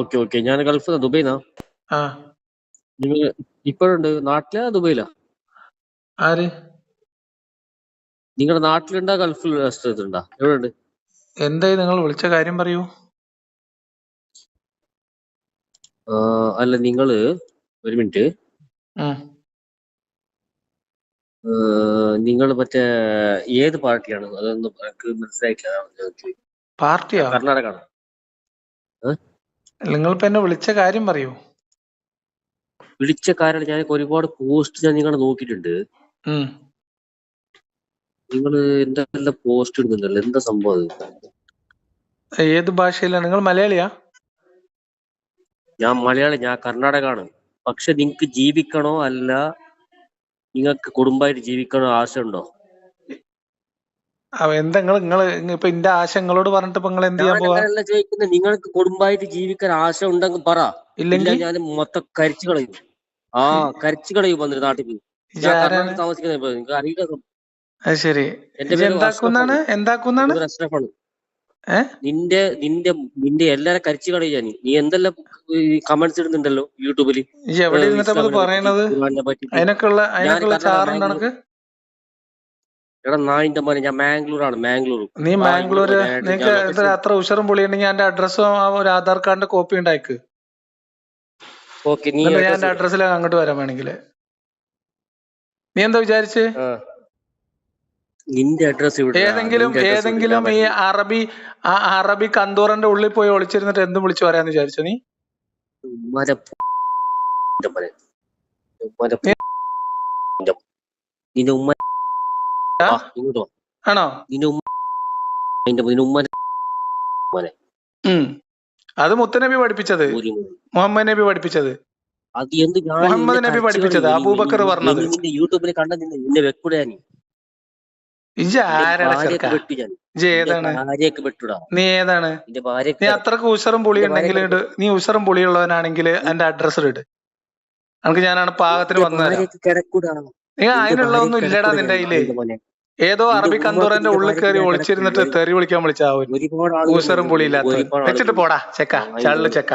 Okay okay ഞാൻ Gulf ദുബൈന്നാ നിങ്ങൾ ഇപ്പോഴുണ്ട് നാട്ടിലാ ദുബൈയിലാ ആര്? നിങ്ങളുടെ നാട്ടിലുണ്ടാ ഗൾഫിൽ സ്ഥലത്തുണ്ടാ? എവിടെ ഉണ്ട് എന്തായി നിങ്ങൾ വിളിച്ച കാര്യം പറയൂ. അല്ല നിങ്ങൾ ഒരു മിനിറ്റ്. നിങ്ങൾ മറ്റേ ഏത് പാർട്ടിയാണ്? അതൊന്നും എനിക്ക് മനസ്സിലായിട്ടില്ല. പാർട്ടിയോ? കർണാടക ആണ് നിങ്ങളിപ്പോ എന്നെ വിളിച്ച കാര്യം പറയൂ. വിളിച്ച കാരണം ഞാൻ ഒരുപാട് പോസ്റ്റ് ഞാൻ നിങ്ങളെ നോക്കിയിട്ടുണ്ട്. നിങ്ങൾ എന്തെല്ലാം പോസ്റ്റ് ഇടുന്നുണ്ടല്ലോ? എന്താ സംഭവം ഏത് ഭാഷയിലാണ് നിങ്ങൾ മലയാളിയാ? ഞാൻ മലയാളി ഞാൻ കർണാടക ആണ് പക്ഷെ നിങ്ങക്ക് ജീവിക്കണോ? അല്ല നിങ്ങൾക്ക് കുടുംബമായിട്ട് ജീവിക്കണോ ആശയുണ്ടോ എന്താ നിങ്ങൾ ഇപ്പൊ എന്റെ ആശ നിങ്ങളോട് പറഞ്ഞിട്ട് ഇപ്പൊ നിങ്ങൾ എന്ത് ചെയ്യാൻ പോവാ? ചോദിക്കുന്നത് നിങ്ങൾക്ക് കുടുംബമായിട്ട് ജീവിക്കാൻ ആശ ഉണ്ടെങ്കിൽ പറ. ഇല്ല ഇല്ലെങ്കിൽ ഞാൻ മൊത്തം കരിച്ചു കളയും. ആ കരിച്ചു കളയും വന്നിട്ട് നാട്ടിൽ താമസിക്കുന്നത് അറിയില്ല ശരി. എന്താക്കുന്നാണ്? എന്താക്കുന്നാണ്? നിന്റെ നിന്റെ നിന്റെ എല്ലാരെ കരിച്ചു കളയും ഞാൻ നീ എന്തെല്ലാം കമന്റ്സ് ഇടുന്നുണ്ടല്ലോ യൂട്യൂബിൽ? ഇജ് എവിടെ പറയണത്. അതിനൊക്കെയുള്ള അതിനൊക്കെയുള്ള ചാറുണ്ട് എടാ നായിന്റെ മോനെ ഞാൻ മാംഗ്ലൂർ. ആണ് മാംഗ്ലൂർ നീ ഞാൻ നിനക്ക് ഇത്ര അത്ര ഉഷറും പൊളിയുണ്ടെങ്കിൽ എന്റെ അഡ്രസ്സും ഒരു ആധാർ കാർഡിന്റെ കോപ്പി ഉണ്ടായിക്ക്. ഓക്കെ നീ ഞാൻ. അഡ്രസ്സിലേക്ക് അങ്ങോട്ട് വരാൻ വേണമെങ്കിൽ. നീ എന്താ വിചാരിച്ച്? നിന്റെ അഡ്രസ് ഇവിടെ ഏതെങ്കിലും ഏതെങ്കിലും ഈ അറബി ആ അറബി കന്തൂറിന്റെ ഉള്ളിൽ പോയി ഒളിച്ചിരുന്നിട്ട് എന്തും വിളിച്ചു പറയാന്ന് വിചാരിച്ചു നീ. നിന്റെ ഉമ്മ ഇങ്ങോട്ട് വാ. ആണോ? നിന്റെ ഉമ്മ നിന്റെ നിന്റെ ഉമ്മ ഉം. അത് മുത്തനബി പഠിപ്പിച്ചത്. മുഹമ്മദ് നബി പഠിപ്പിച്ചത്. അത് എന്ത് മുഹമ്മദ് നബി പഠിപ്പിച്ചത്, അബൂബക്കർ പറഞ്ഞത്. നീ യൂട്യൂബിൽ കണ്ട നിന്നെ വെക്കൂടാ നീ ഏതാണ്? നീ അത്രയ്ക്ക് ഉഷറും പുളി ഉണ്ടെങ്കിൽ നീ ഉഷറും പുളിയുള്ളവനാണെങ്കിൽ എന്റെ അഡ്രസ് ഇട്. നമുക്ക് ഞാനാണ് പാകത്തിന് വന്നത് നീ അതിനുള്ളതൊന്നും ഇല്ലടാ നിന്റെ കയ്യിൽ. ഏതോ അറബി ഉമ്മ ഉള്ളിൽ കയറി ഒളിച്ചിരുന്നിട്ട് തെറി വിളിക്കാൻ വിളിച്ചാവും ഊസറും പുളിയില്ലാത്ത വെച്ചിട്ട് പോടാ ചെക്ക ചള്ളു ചെക്ക.